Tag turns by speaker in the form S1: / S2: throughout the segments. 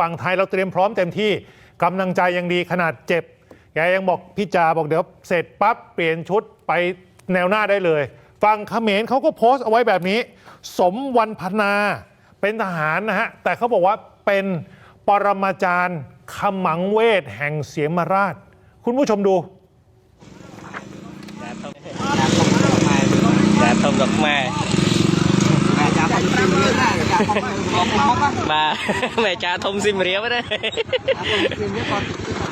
S1: ฝั่งไทยเราเตรียมพร้อมเต็มที่กำลังใจยังดีขนาดเจ็บแกยังบอกพี่จาบอกเดี๋ยวเสร็จปั๊บเปลี่ยนชุดไปแนวหน้าได้เลยฝั่งเขมรเขาก็โพสต์เอาไว้แบบนี้ สมวันพนา เป็นทหารนะฮะ แต่เขาบอกว่าเป็นปรมาจารย์ขมังเวทแห่งเสียมราช คุณผู้ชมดู
S2: แดาทมดอ
S3: กไม้ดาทมดอกไม้ រ្យខ្ញុំមកមកមក
S2: បាទ មែចាធំស៊ីមរៀបណា
S3: អាខ្ញុំជំរាបគាត់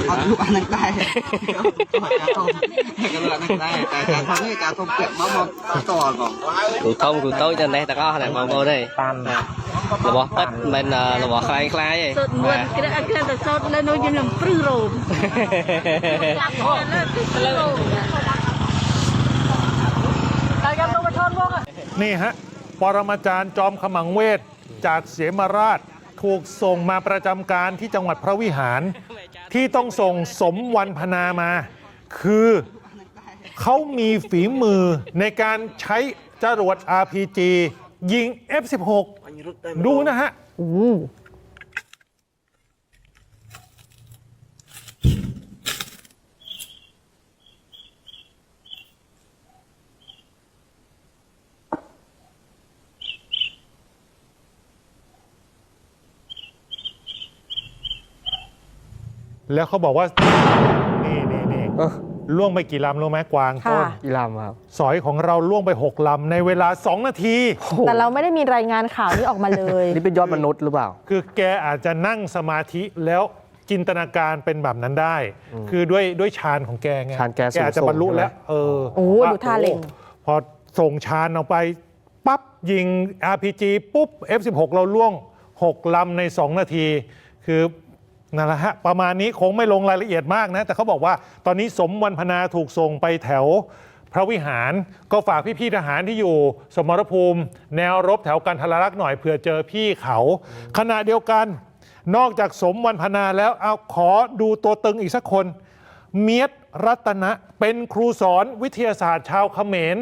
S3: គាត់លក់អានឹងដែរចារ្យធំក៏លក់អានឹងដែរតែចារ្យធំនេះចារ្យធំពាក់មកមកតល់បង
S2: គ្រូធំគ្រូតូចតែនេះទាំងអស់ណាបងប្អូនអើយតាមរបស់ពិតមិនមែនរបស់ខ្លាំងខ្លាយទេ
S4: សូត្រមួយគ្រាគ្រាតែសូត្រនៅនោះខ្ញុំនឹងព្រឹសរោមលើព្រឹសរោមតែខ្ញុំទៅឈនមក
S1: นี่ฮะ ปรมาจารย์จอมขมังเวท จากเสียมราชถูกส่งมาประจำการที่จังหวัดพระวิหาร ที่ต้องส่งสมวันพนามา คือเขามีฝีมือในการใช้จรวด RPG ยิง F16 ดูนะฮะ แล้วเขาบอกว่า นี่นี่นี่ล่วงไปกี่ลำรู้ไหมกวางต้น
S5: ค่ะ
S2: กีฬามครับ
S1: สอยของเราล่วงไป 6 ลำในเวลา 2 นาที
S5: แต่เราไม่ได้มีรายงานข่าวนี้ออกมาเลย
S2: นี่เป็นยอดมนุษย์หรือเปล่า
S1: คือแกอาจจะนั่งสมาธิแล้วจินตนาการเป็นแบบนั้นได้ คือด้วยด้วยฌานของแกไง
S2: ฌานแกสูง
S1: อาจจะบรรลุ
S2: ส่งใช่ไหม
S1: แล้วเออ
S5: โอ้
S1: ว่
S5: ดูท่าเล็ง
S1: โอ้พอส่งฌานออกไป ปั๊บ ยิง RPG ปุ๊บ F16 เราล่วง 6 ลำใน 2 นาที คือ นั่นแหละฮะประมาณนี้คงไม่ลงรายละเอียดมากนะ แต่เขาบอกว่าตอนนี้สมวันพนาถูกส่งไปแถว พระวิหารก็ฝากพี่ๆทหารที่อยู่ สมรภูมิ แนวรบแถวกันทรลักษณ์หน่อยเผื่อเจอพี่เขา ขณะเดียวกัน นอกจากสมวันพนาแล้วเอาขอดูตัวตึงอีกสักคน เมียดรัตนะเป็นครูสอนวิทยาศาสตร์ชาวเขมร